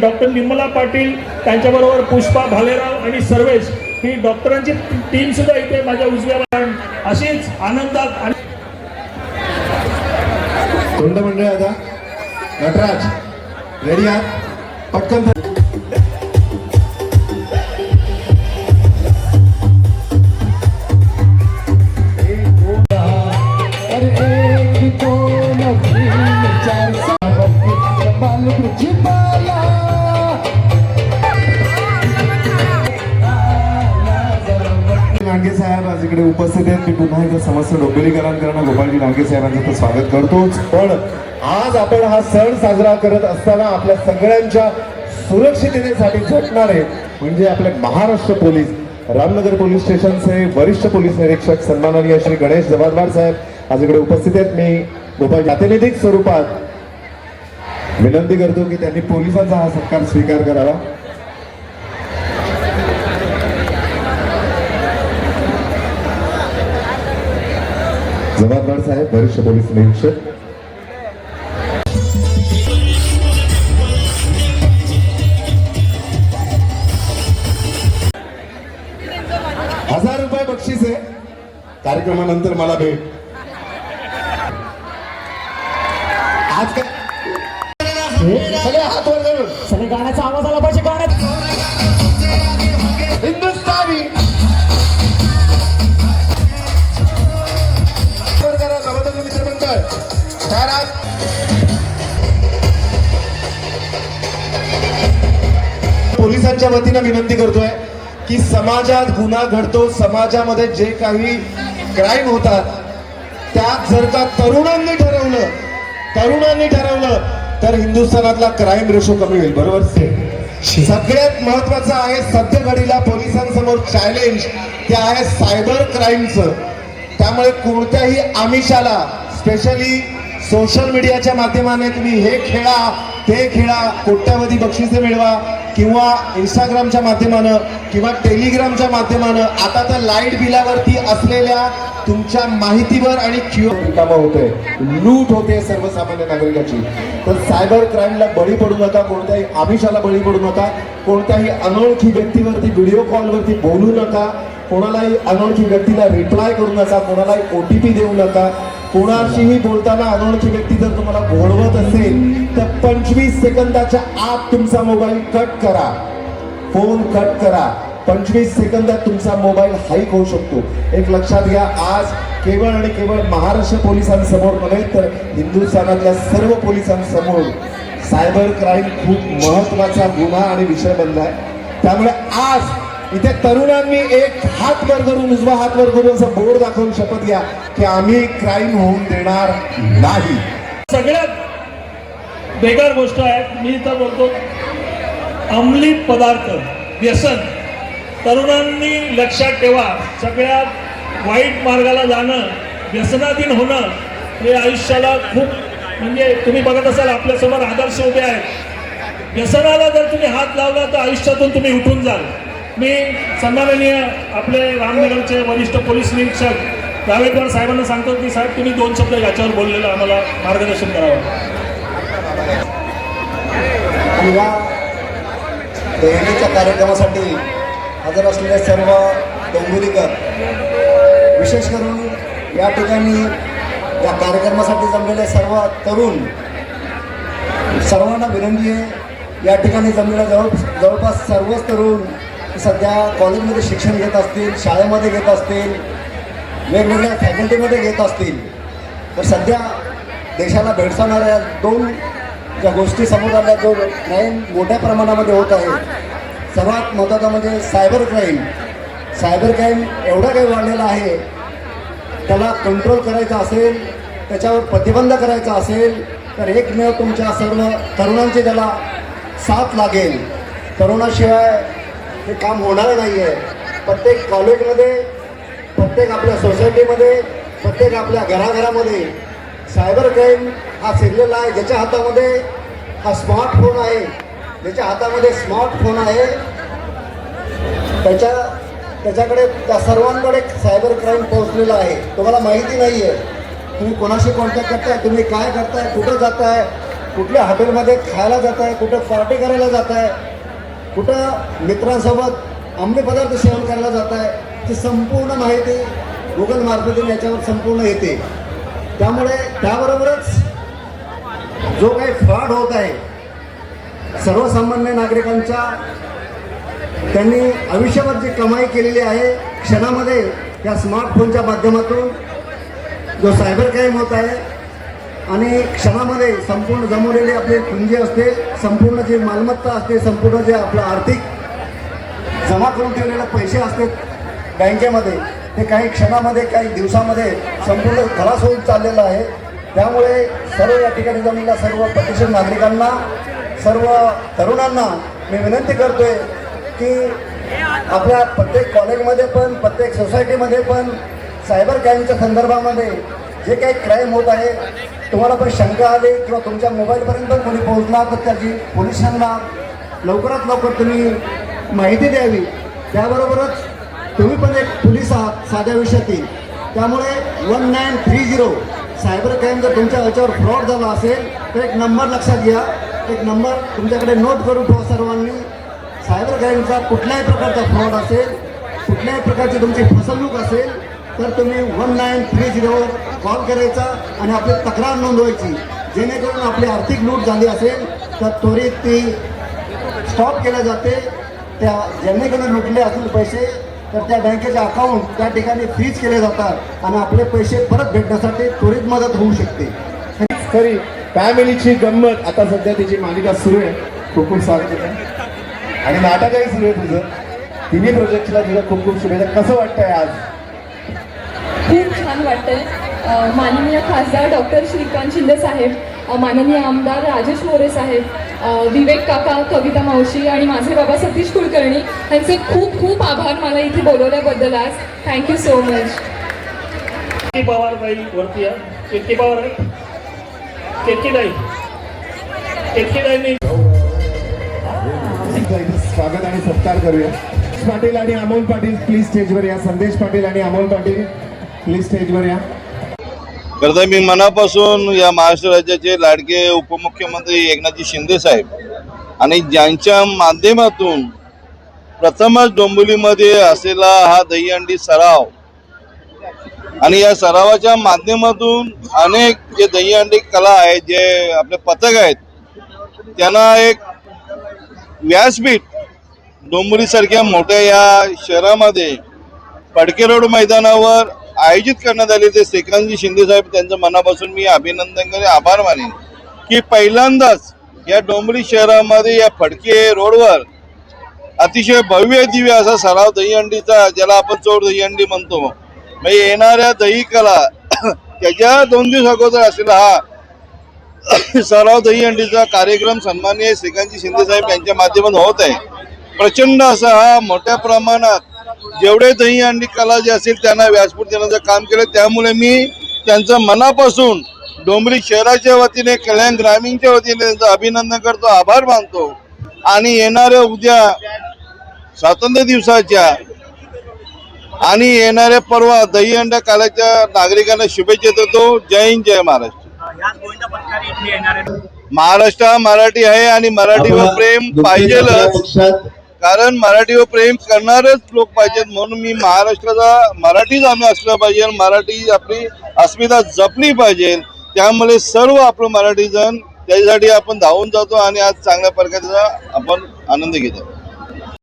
Doctor Nirmala Patil त्यांच्याबरोबर पुष्पा भालेराव आणि सर्वेश ही डॉक्टरांची टीम सुद्धा इथे माझ्या उजव्या अशीच आनंदात आणि कोणतं मंडळ आता? नटराज. रेडी आहात? पटकन लांडगे साहेब आज इकडे उपस्थित आहेत. मी पुन्हा एकदा समस्त डोंबिवलीकरांकरांना गोपालजी लांडगे साहेबांचं तर स्वागत करतोच. पण आज आपण हा सण साजरा करत असताना आपल्या सगळ्यांच्या सुरक्षिततेसाठी झटणारे म्हणजे आपले महाराष्ट्र पोलीस रामनगर पोलीस स्टेशनचे वरिष्ठ पोलीस निरीक्षक सन्माननीय श्री गणेश जबाबदार साहेब आज इकडे उपस्थित आहेत. मी गोपाल प्रातिनिधिक स्वरूपात विनंती करतो की त्यांनी पोलिसांचा हा सत्कार स्वीकार करावा. जबाबदार साहेब वरिष्ठ पोलीस निरीक्षक. हजार रुपये बक्षीस आहे. कार्यक्रमानंतर मला भेट. आज काय? सगळे हात वर करून सगळे गाण्याचा आवाज आला पाहिजे गाण्यात. पोलिसांच्या वतीनं विनंती करतोय की समाजात गुन्हा घडतो. समाजामध्ये जे काही क्राईम होतात त्यात जर का तरुणांनी ठरवलं तरुणांनी ठरवलं तर हिंदुस्थानातला क्राईम रेशो कमी होईल. बरोबर? सगळ्यात महत्वाचं आहे सध्या घडीला पोलिसांसमोर चॅलेंज ते आहे सायबर क्राईमचं त्यामुळे कोणत्याही आमिषाला स्पेशली सोशल मीडियाच्या माध्यमाने तुम्ही हे खेळा ते खेळा कोट्यावधी बक्षिसे मिळवा किंवा इंस्टाग्रामच्या माध्यमानं किंवा टेलिग्रामच्या माध्यमानं आता तर लाइट बिलावरती असलेल्या तुमच्या माहितीवर आणि क्यू रिकामा होतोय. लूट होते सर्वसामान्य नागरिकाची. तर सायबर क्राईमला बळी पडू नका कोणत्याही आमिषाला बळी पडू नका कोणत्याही अनोळखी व्यक्तीवरती व्हिडिओ कॉलवरती बोलू नका कोणालाही अनोळखी व्यक्तीला रिप्लाय करू नका कोणालाही ओ टी पी देऊ नका. कोणाशीही बोलताना अनोळखी व्यक्ती जर तुम्हाला घोळवत असेल तर पंचवीस सेकंदाच्या आत तुमचा मोबाईल कट करा. फोन कट करा. पंचवीस सेकंदात तुमचा मोबाईल हाईक होऊ शकतो. एक लक्षात घ्या आज केवळ आणि केवळ महाराष्ट्र पोलिसांसमोर नव्हे तर हिंदुस्थानातल्या सर्व पोलिसांसमोर सायबर क्राईम खूप महत्त्वाचा गुन्हा आणि विषय बनला आहे त्यामुळे आज इथे तरुणांनी एक हात वर करून उजवा हात वर करून असं बोर्ड दाखवून शपथ घ्या की आम्ही क्राईम होऊन देणार नाही. सगळ्यात बेकार गोष्ट आहे मी तर बोलतो अंमली पदार्थ व्यसन. तरुणांनी लक्षात ठेवा सगळ्यात वाईट मार्गाला जाणं व्यसनाधीन होणं हे आयुष्याला खूप म्हणजे तुम्ही बघत असाल आपल्यासमोर आदर्श उभे आहेत. व्यसनाला जर तुम्ही हात लावला तर आयुष्यातून तुम्ही उठून जाल. मी सन्माननीय आपले रामनगरचे वरिष्ठ पोलीस निरीक्षक जावेदवार साहेबांना सांगतो की साहेब तुम्ही दोन शब्द याच्यावर बोललेलं आम्हाला मार्गदर्शन करावं. युवा या कार्यक्रमासाठी हजर असलेले सर्व डोंबिवलीकर विशेष करून या ठिकाणी या कार्यक्रमासाठी जमलेले सर्व तरुण सर्वांना विनंती आहे या ठिकाणी जमलेल्या जवळ जवळपास सर्वच तरुण सध्या कॉलेजमध्ये शिक्षण घेत असतील शाळेमध्ये घेत असतील वेगवेगळ्या फॅकल्टीमध्ये घेत असतील तर सध्या देशाला भेडसावणाऱ्या दोन ज्या गोष्टी समोर आल्या जो क्राईम मोठ्या प्रमाणामध्ये होत आहे. सर्वात महत्त्वाचा म्हणजे सायबर क्राईम सायबर क्राईम एवढा काही वाढलेला आहे त्याला कंट्रोल करायचा असेल त्याच्यावर प्रतिबंध करायचा असेल तर एकमेव तुमच्या सर्व तरुणांची त्याला साथ लागेल. तरुणाशिवाय हे काम होणार नाही आहे प्रत्येक कॉलेजमध्ये प्रत्येक आपल्या सोसायटीमध्ये प्रत्येक आपल्या घराघरामध्ये सायबर क्राईम हा शिरलेला आहे ज्याच्या हातामध्ये हा स्मार्टफोन आहे ज्याच्या हातामध्ये स्मार्टफोन आहे. त्याच्या त्याच्याकडे त्या सर्वांकडे सायबर क्राईम पोहोचलेला आहे. तुम्हाला माहिती नाही आहे तुम्ही कोणाशी कॉन्टॅक्ट करताय? तुम्ही काय करताय? कुठं जाताय? कुठल्या हॉटेलमध्ये खायला जात आहे कुठं पार्टी करायला जात कुठं मित्रांसोबत अंमली पदार्थ सेवन करायला जात आहे ती संपूर्ण माहिती गुगल मार्फतीने याच्यावर संपूर्ण येते. त्यामुळे त्याबरोबरच जो काही फ्रॉड होत आहे सर्वसामान्य नागरिकांच्या त्यांनी आयुष्यभर जी कमाई केलेली आहे क्षणामध्ये या स्मार्टफोनच्या माध्यमातून जो सायबर क्राईम होत आहे आणि क्षणामध्ये संपूर्ण जमवलेली आपली पुंजी असते संपूर्ण जी मालमत्ता असते संपूर्ण जे आपलं आर्थिक जमा करून ठेवलेले पैसे असते बँकेमध्ये ते काही क्षणामध्ये काही दिवसामध्ये संपूर्ण खलास होऊन चाललेलं आहे. त्यामुळे सर्व या ठिकाणी जमलेल्या सर्व प्रतिष्ठित नागरिकांना सर्व तरुणांना मी विनंती करतोय की आपल्या प्रत्येक कॉलेजमध्ये पण प्रत्येक सोसायटीमध्ये पण सायबर क्राईमच्या संदर्भामध्ये जे काही क्राईम होत आहे तुम्हाला पण शंका आली किंवा तुमच्या मोबाईलपर्यंत पण कोणी पोहोचला तर त्याची पोलिसांना लवकरात लवकर तुम्ही माहिती द्यावी. त्याबरोबरच तुम्ही पण एक पोलीस आहात साध्या विषयातील. त्यामुळे one nine three zero cyber crime जर तुमच्या याच्यावर फ्रॉड झाला असेल तर एक नंबर लक्षात घ्या. एक नंबर तुमच्याकडे नोट करून ठेवा सर्वांनी. सायबर क्राईमचा कुठल्याही प्रकारचा फ्रॉड असेल कुठल्याही प्रकारची तुमची फसवणूक असेल तर तुम्ही one nine three zero call करायचा आणि आपली तक्रार नोंदवायची. जेणेकरून आपली आर्थिक लूट झाली असेल तर त्वरित ती स्टॉप केल्या जाते. त्या ज्यांनीकडे लुटले असतील पैसे तर त्या बँकेचे अकाउंट त्या ठिकाणी फ्रीज केले जातात आणि आपले पैसे परत भेटण्यासाठी त्वरित मदत होऊ शकते. तरी फॅमिलीची गंमत आता सध्या तिची मालिका सुरू आहे. खूप खूप स्वागत आणि नाटकही सुरू आहे तुझं. तिन्ही प्रोजेक्टला तुझं खूप खूप शुभेच्छा. कसं वाटतंय आज? खूप छान वाटतंय. माननीय खासदार डॉक्टर श्रीकांत शिंदे साहेब माननीय आमदार राजेश मोरे साहेब विवेक काका कविता मावशी आणि माझे बाबा सतीश कुलकर्णी यांचे खूप खूप आभार मला इथे बोलवल्याबद्दल आज. Thank you so much Ketaki Pawar ताई वरती केतकी पवार आहे स्वागत आणि सत्कार करूया. पाटील आणि अमोल पाटील प्लीज स्टेजवर या. संदेश पाटील आणि अमोल पाटील. प्लीज स्टेजवर या? खरं मी मनापासून या महाराष्ट्र राज्याचे लाडके उपमुख्यमंत्री एकनाथजी शिंदे साहेब आणि ज्यांच्या माध्यमातून प्रथमच डोंबिवलीमध्ये असलेला हा दहीहंडी सराव आणि या सरावाच्या माध्यमातून अनेक जे दहीहंडी कला आहेत जे आपले पथक आहेत त्यांना एक व्यासपीठ डोंबिवलीसारख्या मोठ्या या शहरामध्ये पडके रोड मैदानावर आयोजित करण्यात आले ते श्रीकांतजी शिंदे साहेब त्यांचं मनापासून मी अभिनंदन करेन आभार मानेन. की पहिल्यांदाच या डोंबरी शहरामध्ये या फडके रोडवर अतिशय भव्य दिव्य असा सराव दहीहंडीचा ज्याला आपण चोर दहीहंडी म्हणतो. म्हणजे येणाऱ्या दही कला त्याच्या दोन दिवस अगोदर असलेला हा सराव दहीहंडीचा कार्यक्रम सन्माननीय श्रीकांतजी शिंदे साहेब यांच्या माध्यमातून होत आहे. प्रचंड असा हा मोठ्या प्रमाणात जेवढे दहीहंडी कला जे असेल त्यांना व्यासपीठ देण्याचं काम केलं. त्यामुळे मी त्यांचं मनापासून डोंबरी शहराच्या वतीने कल्याण ग्रामीणच्या वतीने त्यांचं अभिनंदन करतो आभार मानतो. आणि येणाऱ्या उद्या स्वातंत्र्य दिवसाच्या आणि येणाऱ्या परवा दहीहंड कालाच्या नागरिकांना शुभेच्छा देतो. जय हिंद जय महाराष्ट्र. महाराष्ट्र मराठी आहे आणि मराठीवर प्रेम पाहिजेलच. कारण मराठीवर प्रेम करणारच लोक पाहिजेत म्हणून मी महाराष्ट्राचा मराठीच आम्ही असलं पाहिजे मराठी आपली अस्मिता जपली पाहिजे. त्यामुळे सर्व आपलं मराठी जण त्याच्यासाठी आपण धावून जातो आणि आज चांगल्या प्रकारचा आपण आनंद घेतो.